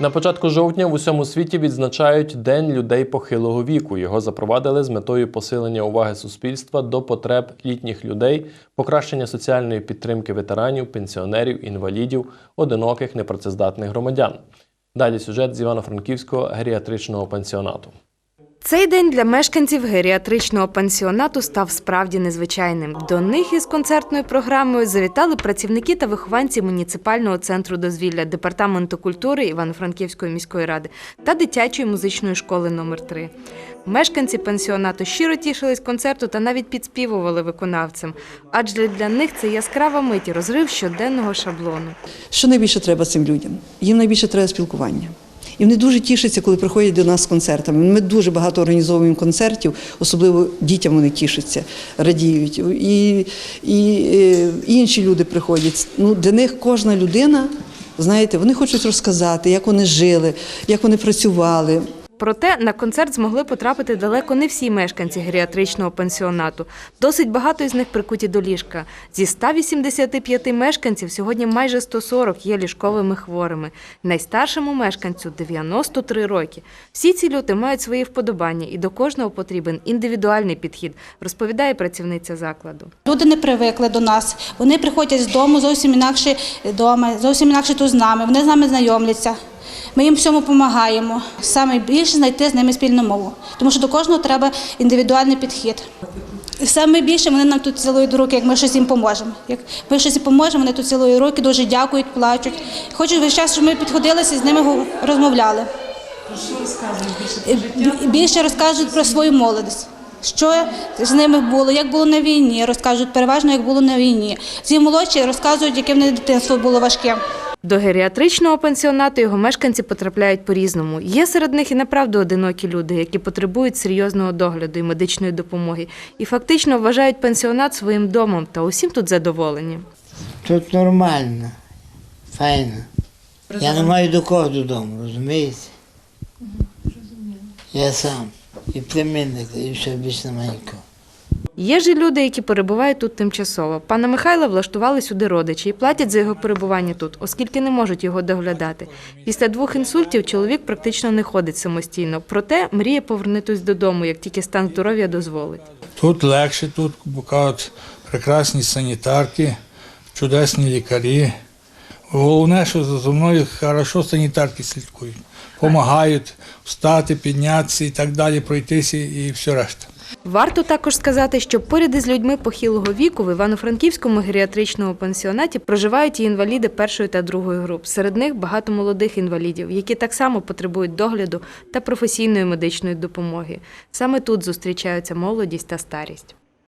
На початку жовтня в усьому світі відзначають День людей похилого віку. Його запровадили з метою посилення уваги суспільства до потреб літніх людей, покращення соціальної підтримки ветеранів, пенсіонерів, інвалідів, одиноких непрацездатних громадян. Далі сюжет з Івано-Франківського геріатричного пансіонату. Цей день для мешканців геріатричного пансіонату став справді незвичайним. До них із концертною програмою завітали працівники та вихованці муніципального центру дозвілля департаменту культури Івано-Франківської міської ради та дитячої музичної школи номер 3 Мешканці пансіонату щиро тішились концерту та навіть підспівували виконавцям, адже для них це яскрава мить розрив щоденного шаблону. Що найбільше треба цим людям? Їм найбільше треба спілкування. І вони дуже тішаться, коли приходять до нас з концертами. Ми дуже багато організовуємо концертів, особливо дітям вони тішаться, радіють. І, і, і інші люди приходять. Ну, для них кожна людина, знаєте, вони хочуть розказати, як вони жили, як вони працювали. Проте на концерт змогли потрапити далеко не всі мешканці геріатричного пансіонату. Досить багато із них прикуті до ліжка. Зі 185 мешканців сьогодні майже 140 є ліжковими хворими. Найстаршому мешканцю 93 роки. Всі ці люди мають свої вподобання, і до кожного потрібен індивідуальний підхід, розповідає працівниця закладу. Люди не привикли до нас. Вони приходять з дому зовсім інакше вдома, зовсім інакше тут з нами. Вони з нами знайомляться. Ми їм всьому допомагаємо. Саме більше знайти з ними спільну мову, тому що до кожного треба індивідуальний підхід. І Саме більше вони нам тут цілують руки, як ми щось їм поможемо. Як ми щось їм поможемо, вони тут цілують руки, дуже дякують, плачуть. Хочуть весь час, щоб ми підходилися і з ними розмовляли. Більше розкажуть про свою молодість. Що з ними було, як було на війні, розкажуть переважно, як було на війні. Ці молодші розказують, яке в них дитинство було важке. До геріатричного пансіонату його мешканці потрапляють по-різному. Є серед них і направду одинокі люди, які потребують серйозного догляду і медичної допомоги, і фактично вважають пансіонат своїм домом та усім тут задоволені. Тут нормально, файно. Я не маю до кого додому, розумієте? Я сам. І племінник, і все більше немає нікого. Є ж і люди, які перебувають тут тимчасово. Пана Михайла влаштували сюди родичі і платять за його перебування тут, оскільки не можуть його доглядати. Після двох інсультів чоловік практично не ходить самостійно, проте мріє повернутися додому, як тільки стан здоров'я дозволить. Тут легше, тут кажуть, прекрасні санітарки, чудесні лікарі. Головне, що за мною хорошо санітарки слідкують. Помагають встати, піднятися і так далі, пройтися і все решта. Варто також сказати, що поряд із людьми похилого віку в Івано-Франківському геріатричному пансіонаті проживають і інваліди першої та другої груп. Серед них багато молодих інвалідів, які так само потребують догляду та професійної медичної допомоги. Саме тут зустрічаються молодість та старість.